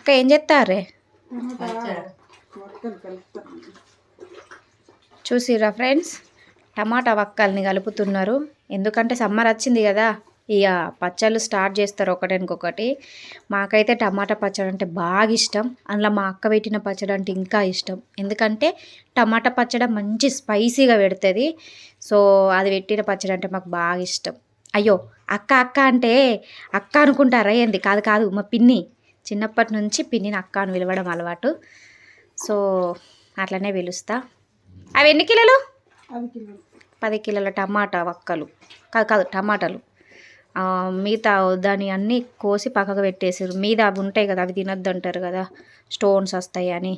అక్క ఏం చేస్తారే చూసిరా ఫ్రెండ్స్? టమాటా వక్కల్ని కలుపుతున్నారు. ఎందుకంటే సమ్మర్ వచ్చింది కదా ఇక పచ్చళ్ళు స్టార్ట్ చేస్తారు ఒకటికొకటి మాకైతే టమాటా పచ్చడి అంటే బాగా ఇష్టం. అందులో మా అక్క పెట్టిన పచ్చడి అంటే ఇంకా ఇష్టం. ఎందుకంటే టమాటా పచ్చడి మంచి స్పైసీగా పెడుతుంది. సో అది పెట్టిన పచ్చడి అంటే మాకు బాగా ఇష్టం. అయ్యో అక్క అక్క అంటే అక్క అనుకుంటారా ఏంది? కాదు కాదు మా పిన్ని. చిన్నప్పటి నుంచి పిన్నిని అక్క అని పిలవడం అలవాటు. సో అట్లనే పిలుస్తా. అవి ఎన్ని కిలోలు? పది కిలోల. టమాటా వక్కలు. కాదు కాదు టమాటాలు. మిగతా దాని అన్నీ కోసి పక్కకు పెట్టేసారు మీద అవి ఉంటాయి కదా అవి తినొద్దు అంటారు కదా స్టోన్స్ వస్తాయి అని.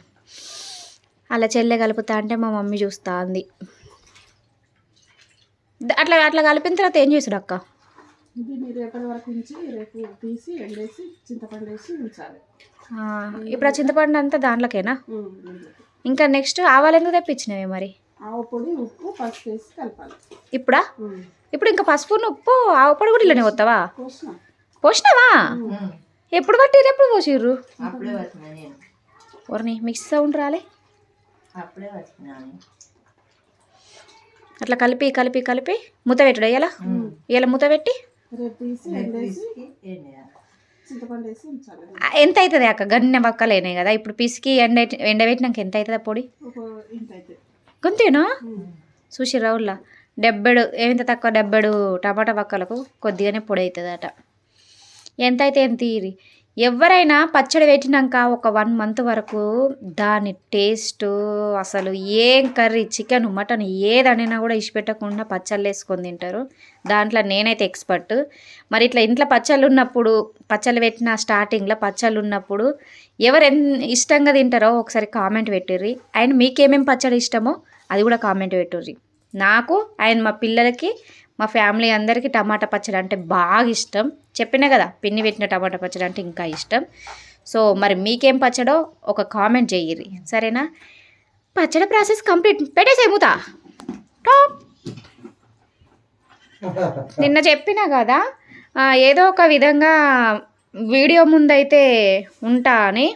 అలా చెల్లె కలుపుతా అంటే మా మమ్మీ చూస్తా అంది. అట్లా అట్లా కలిపిన తర్వాత ఏం చేసాడు అక్క? దీన్ని రేపటి వరకు ఉంచి రేపు తీసి ఎండేసి చింతపండు వేసి ఉంచాలి. ఆ, ఇప్పుడు ఆ చింతపండు అంతా దాంట్లోకేనా. ఇంకా నెక్స్ట్ ఆవాలు ఎందుకు తెప్పించినవి మరి? ఆవు పొడి ఉప్పు పసుపు వేసి కలపాలి. ఇప్పుడా. ఇప్పుడు ఇంకా పసుపు ఉప్పు ఆవపొడి కూడా ఇలానే పోతావా? కోసిన పోసినావా? ఎప్పుడు పట్టిర్రు ఎప్పుడు పోసిర్రు? అప్పుడే వచ్చిన నేను. ఓర్ని మిక్స్ సౌండ్ రాలే. అట్లా కలిపి కలిపి కలిపి మూత పెట్టుడు ఇలా ఇలా మూత పెట్టి? ఎంత అవుతుంది అక్క? గన్నె బక్కలేనాయి కదా? ఇప్పుడు పిసికి ఎండ ఎండబెట్టినాక ఎంత అవుతుంది పొడి? గంతేనా చూసి రావుల్లా డెబ్బెడు ఎంత తక్కువ డెబ్బెడు టమాటా బక్కలకు కొద్దిగానే పొడి అవుతుందట ఎంత అయితే ఎంత తీరి? ఎవరైనా పచ్చడి పెట్టినాక ఒక వన్ మంత్ వరకు దాని టేస్ట్ అసలు ఏం కర్రీ చికెన్ మటన్ ఏదనైనా కూడా ఇచ్చిపెట్టకుండా పచ్చళ్ళు వేసుకొని తింటారు. దాంట్లో నేనైతే ఎక్స్పర్ట్ మరి ఇట్లా ఇంట్లో పచ్చళ్ళు ఉన్నప్పుడు పచ్చళ్ళు పెట్టిన స్టార్టింగ్లో పచ్చళ్ళు ఉన్నప్పుడు ఎవరు ఎన్ ఇష్టంగా తింటారో ఒకసారి కామెంట్ పెట్టిర్రి. అండ్ మీకేమేమి పచ్చడి ఇష్టమో అది కూడా కామెంట్ పెట్టుర్రి. నాకు అండ్ మా పిల్లలకి మా ఫ్యామిలీ అందరికీ టమాటా పచ్చడి అంటే బాగా ఇష్టం. చెప్పినా కదా పిన్ని పెట్టిన టమాటా పచ్చడి అంటే ఇంకా ఇష్టం. సో మరి మీకేం పచ్చడో ఒక కామెంట్ చెయ్యిర్రి సరేనా? పచ్చడి ప్రాసెస్ కంప్లీట్. పెట్టేసే మూత. టాప్. నిన్న చెప్పినా కదా ఏదో ఒక విధంగా వీడియో ముందైతే ఉంటా అని.